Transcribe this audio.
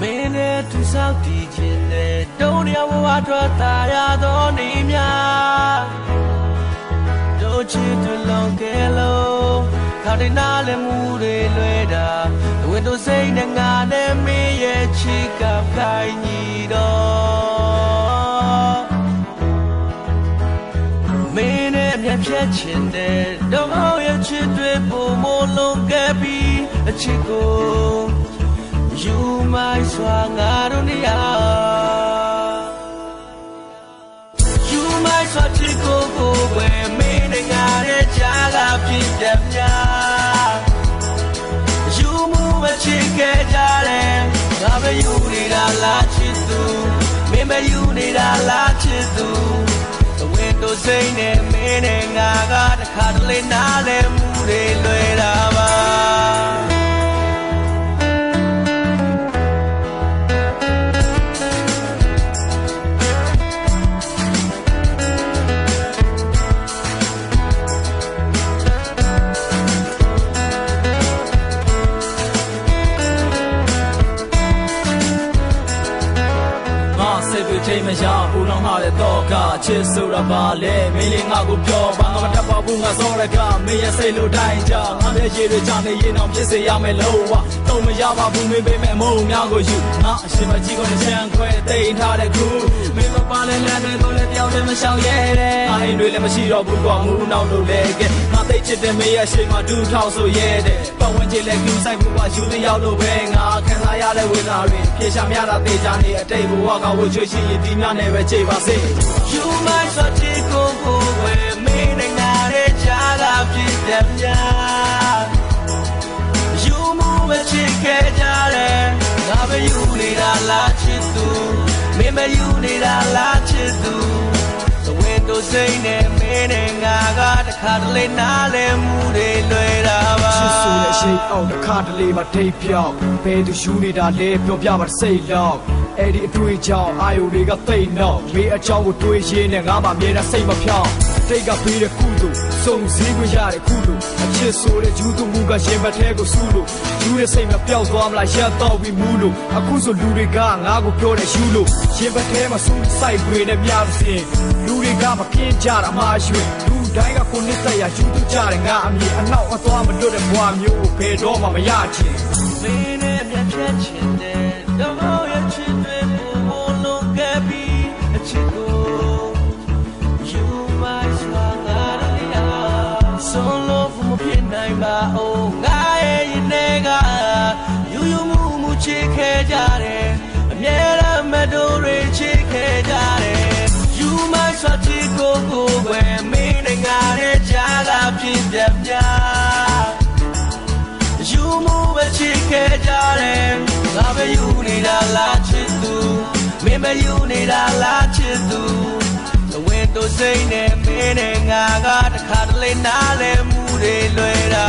မင်းနဲ့သူဆောက်တည်ခြင်းနဲ့တုံးရဘဝထွက်သာရသောနေများတို့ချစ်တူလုံးကဲလို့ခါဒီနာလည်းမူတွေလွဲတာဝင်းတို့စိတ်နဲ့ငါနဲ့မင်းရဲ့ချစ်ကခိုင်ညီတော့ နဲ့မျက်ဖြတ်ခြင်းနဲ့တော့ရဲ့ချစ်တွေပုံမလုံးခဲ့ပြီးအချစ်ကို You my swangaronia You my swatiko ko we me ne ngare jala pit nya You mu me chike jale ga be you ni da la chitu me me you ni da la chitu the window say ne me ne nga ga ta kha le na le mu de lwe da ba ချိန်မရဘူးလောင်းလာတဲ့တော့ကချစ်ဆိုတာပါလေမင်းလေးငါကိုပြောပါငါမတတ်ပါဘူးငါစောရကမင်းရဲ့စိတ်လိုတိုင်းကြငါရဲ့ရေတွေချနေရင်အောင်ဖြစ်စေရမယ်လို့ဝတော့မရပါဘူးမင်းပေးမဲ့မုံများကိုယူငါအရှင်မကြီးကိုတစ်ချမ်းခွဲတိန်ထားတဲ့ခုမင်းမပါလဲလမ်းတွေတော့လည်းတယောက်တည်းမရှောင်ရဲတဲ့အိမ်တွေလည်းမရှိတော့ဘူးကွာမူနောက်လို့လဲကဲ ငါသိချစ်တဲ့မင်းရဲ့ရှိမှဒူးထောက်ဆိုရဲတဲ့ပတ်ဝန်းကျင်လည်းကျူးဆိုင်မှုကယူတယောက်လို့ပဲငါခံစားရတဲ့ဝေဒနာတွေပြေရှာများတာတေချာနေအတိတ်ဘဝကဝှချွေရှိရင်ဒီများနဲ့ပဲချိန်ပါစေ You my such a go go where me na na re cha la pit dem ya You move a chick ja le na be you ni da la chit tu me me you ni da la chit tu the window say ne me ne nga ga ta kha de le na le mu de lwe da ba ချစ်ဆိုတဲ့ရှိတ်အောင်တစ်ခါတလေမှထိပ်ပြောက်ဘယ်သူယူနေတာလဲပြောပြပါစိတ်လောက်အဲ့ဒီအတွေ့အကြောင်းအာယုတွေကသိမ့်တော့မေးအကြောင်းကိုတွေးရင်းနဲ့ငါမှအမြဲတမ်းစိတ်မဖြောင်း တိတ်ကပေးတဲ့ကုသိုလ်စုံစည်းခွင့်ရတဲ့ကုသိုလ်အချစ်ဆိုတဲ့ယူသူမှုကရှင်ဘတ်ထဲကိုစူးလို့ယူတဲ့စိတ်မပြောက်သွားမလားရပ်တော့ပြီးမူးလို့အခုဆိုလူတွေကငါ့ကိုပြောတဲ့ယူလို့ရှင်ဘတ်ထဲမှာစူးစိုက်တွေနဲ့မြားစင်လူတွေကမကင်းကြတာမှရွှေလူတိုင်းကကိုနစ်သက်ရယူသူကြတယ်ငါအမြင်အနောက်အသွားမလွတ်တဲ့ဘဝမျိုးကိုဘယ်တော့မှမရချင်မင်းနဲ့မျက်ဖြတ်ခြင်းတဲ့တော့ swati go go ဝဲမင်းနဲ့ငါရဲ့ကြားကဖြစ်ပြပြ You move a chick jare Ga be you need a la chitu Me me you need a la chitu The window say ne me ne nga ga ta kha de le na le mu de lwe da